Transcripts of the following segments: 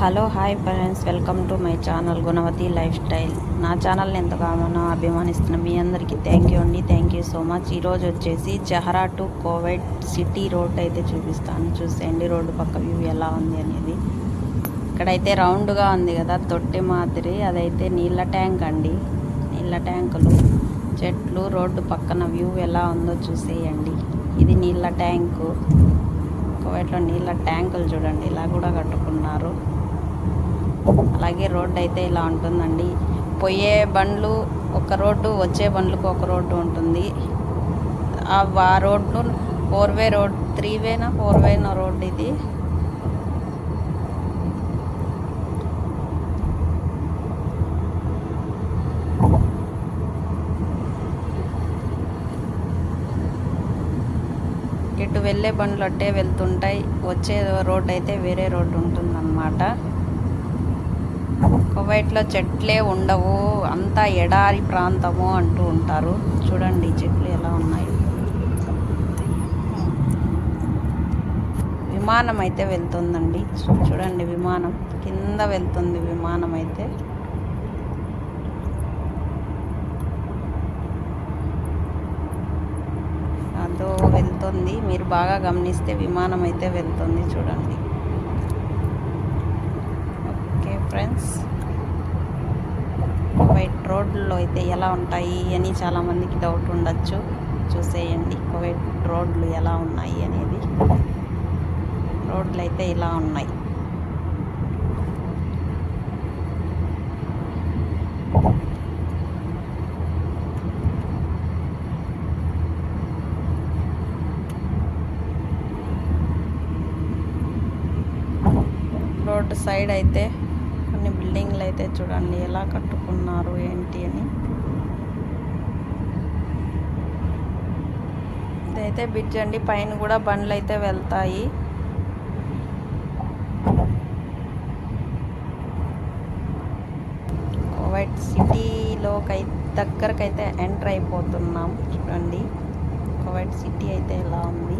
Hello hi friends. Welcome to my channel Gunavathi life style. నా ఛానల్ని ఎంతగానో అభిమానిస్తున్న మీ అందరికీ థ్యాంక్ యూ అండి. థ్యాంక్ యూ సో మచ్ ఈరోజు వచ్చేసి జహరా టు కోవిడ్ సిటీ రోడ్ అయితే చూపిస్తాను. చూసేయండి రోడ్డు పక్క వ్యూ ఎలా ఉంది అనేది. ఇక్కడైతే రౌండ్గా ఉంది కదా తొట్టి మాదిరి. అదైతే నీళ్ళ ట్యాంక్ అండి. నీళ్ళ ట్యాంకులు చెట్లు రోడ్డు పక్కన వ్యూ ఎలా ఉందో చూసేయండి. ఇది నీళ్ళ ట్యాంకు. కోవైట్లో నీళ్ళ ట్యాంకులు చూడండి. ఇలా కూడా కట్టుకున్నారు. అలాగే రోడ్డు అయితే ఇలా ఉంటుందండి. పోయే బండ్లు ఒక రోడ్డు వచ్చే బండ్లకు ఒక రోడ్డు ఉంటుంది. ఆ road four way road three వేనా four వేనా రోడ్ ఇది. ఇటు వెళ్ళే బండ్లు అట్టే వెళ్తుంటాయి. వచ్చే రోడ్ అయితే వేరే రోడ్డు ఉంటుందన్నమాట. కువైట్లో చెట్లే ఉండవు అంతా ఎడారి ప్రాంతము అంటూ ఉంటారు. చూడండి చెట్లు ఎలా ఉన్నాయి. విమానం అయితే వెళ్తుందండి. చూడండి విమానం. కింద వెళ్తుంది విమానం అయితే. అదో వెళ్తుంది. మీరు బాగా గమనిస్తే విమానం అయితే వెళ్తుంది. చూడండి. ఫ్రెండ్స్. కువైట్ రోడ్లు అయితే ఎలా ఉంటాయి అని చాలామందికి డౌట్ ఉండొచ్చు. చూసేయండి కువైట్ రోడ్లు ఎలా ఉన్నాయి అనేది. రోడ్లు అయితే ఇలా ఉన్నాయి. రోడ్డు సైడ్ అయితే కొన్ని బిల్డింగ్లు అయితే చూడండి ఎలా కట్టుకున్నారు ఏంటి అని. ఇదైతే బ్రిడ్జ్ అండి పైన కూడా బండ్లు అయితే వెళ్తాయి. కోవైట్ సిటీలోకి దగ్గరకైతే ఎంటర్ అయిపోతున్నాం చూడండి. కోవైట్ సిటీ అయితే ఎలా ఉంది.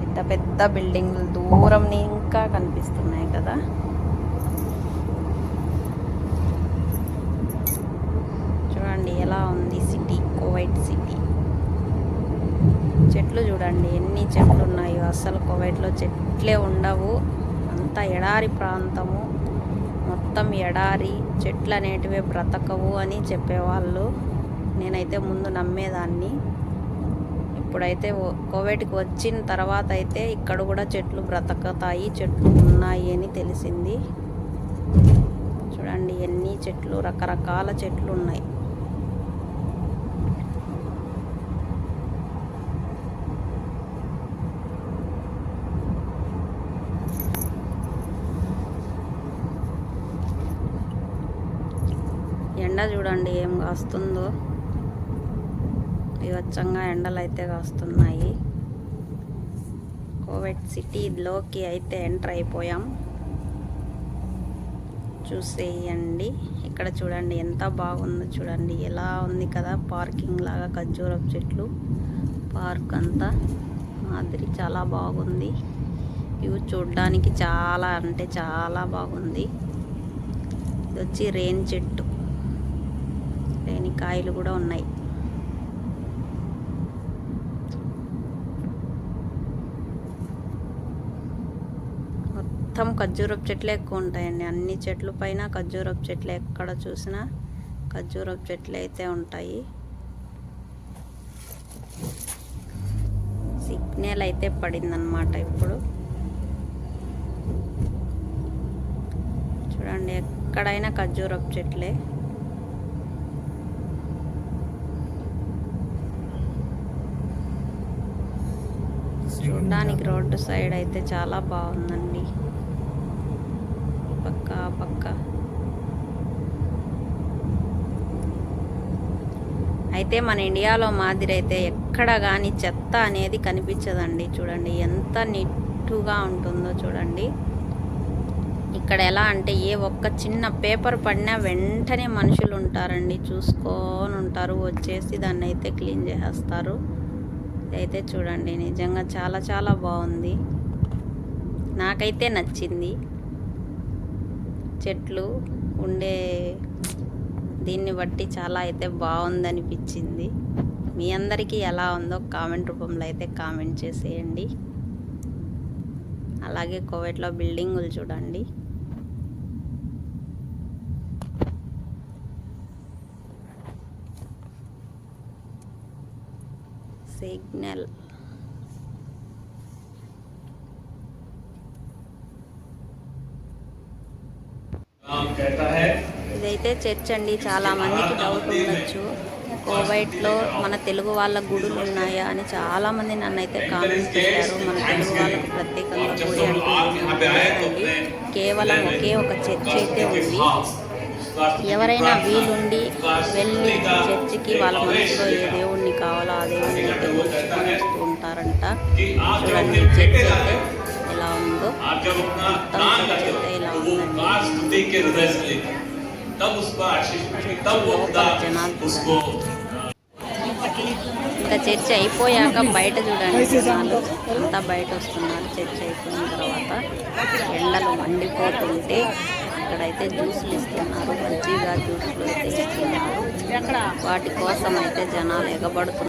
పెద్ద పెద్ద బిల్డింగ్లు దూరం ఇంకా కనిపిస్తున్నాయి కదా చూడండి ఎలా ఉంది సిటీ? Kuwait city. చెట్లు చూడండి ఎన్ని చెట్లు ఉన్నాయో అసలు కువైట్లో చెట్లే ఉండవు. అంతా ఎడారి ప్రాంతము. మొత్తం ఎడారి చెట్లు అనేటివే బ్రతకవు అని చెప్పేవాళ్ళు. నేనైతే ముందు నమ్మేదాన్ని. ఇప్పుడైతే కోవిడ్కి వచ్చిన తర్వాత అయితే ఇక్కడ కూడా చెట్లు బ్రతకతాయి చెట్లు ఉన్నాయి అని తెలిసింది. చూడండి ఎన్ని చెట్లు రకరకాల చెట్లు ఉన్నాయి ఎండ చూడండి ఏం కాస్తుందో. వివచ్చంగా ఎండలు అయితే కాస్తున్నాయి. కోవిడ్ సిటీలోకి అయితే ఎంటర్ అయిపోయాం. చూసేయండి. ఇక్కడ చూడండి ఎంత బాగుందో చూడండి. ఎలా ఉంది కదా పార్కింగ్ లాగా ఖర్జూరపు చెట్లు. పార్క్ అంతా మాదిరి చాలా బాగుంది. ఇవి చూడడానికి చాలా అంటే చాలా బాగుంది. ఇది వచ్చి రేన్ చెట్టు. కాయలు కూడా ఉన్నాయి. మొత్తం ఖర్జూరపు చెట్లే ఎక్కువ ఉంటాయండి. అన్ని చెట్లు పైన ఖర్జూరపు చెట్లు ఎక్కడ చూసినా ఖర్జూరపు చెట్లు అయితే ఉంటాయి. సిగ్నల్ అయితే పడిందనమాట ఇప్పుడు. చూడండి ఎక్కడైనా ఖర్జూరపు చెట్లే. చూడడానికి రోడ్డు సైడ్ అయితే చాలా బాగుందండి. పక్క ఆ పక్క. అయితే మన ఇండియాలో మాదిరి అయితే ఎక్కడ కానీ చెత్త అనేది కనిపించదండి. చూడండి ఎంత నిట్టుగా ఉంటుందో చూడండి. ఇక్కడ ఎలా అంటే ఏ ఒక్క చిన్న పేపర్ పడినా వెంటనే మనుషులు ఉంటారండి. చూసుకొని ఉంటారు వచ్చేసి దాన్ని అయితే క్లీన్ చేసేస్తారు. అయితే చూడండి నిజంగా చాలా చాలా బాగుంది. నాకైతే నచ్చింది. చెట్లు ఉండే దీన్ని బట్టి చాలా అయితే బాగుందనిపించింది. మీ అందరికీ ఎలా ఉందో కామెంట్ రూపంలో అయితే కామెంట్ చేసేయండి. అలాగే కోవిడ్లో బిల్డింగులు చూడండి. సిగ్నల్. ఇదైతే చర్చ్ అండి. చాలా మందికి డౌట్ ఉండొచ్చు. కోవైట్లో మన తెలుగు వాళ్ళ గుడులు ఉన్నాయా అని చాలా మంది నన్ను అయితే కామెంట్ చేశారు. మన తెలుగు వాళ్ళకి ప్రత్యేకంగా గుడి అంటే కేవలం ఒకే ఒక చర్చ్ అయితే ఉంది. ఎవరైనా వీలుండి వెళ్ళి చర్చికి వాళ్ళ మనసులో ఏ దేవుడిని కావాలో ఆ దేవుడిని తెచ్చుకొని వస్తూ ఉంటారంట. చూడండి చర్చి అయితే ఎలా ఉందో. మొత్తం ఇలా ఉందండి. జనాలు ఇంకా చర్చ అయిపోయాక బయట చూడండి జనాలు. అంతా బయట వస్తున్నారు. చర్చ అయిపోయిన తర్వాత ఎండలు మండిపోతుంటే ఇక్కడైతే జ్యూసులు ఇస్తున్నారు మజ్జిగ జ్యూసులు అయితే ఇస్తున్నారు. వాటి కోసం అయితే జనాలు ఎగబడుతున్నారు.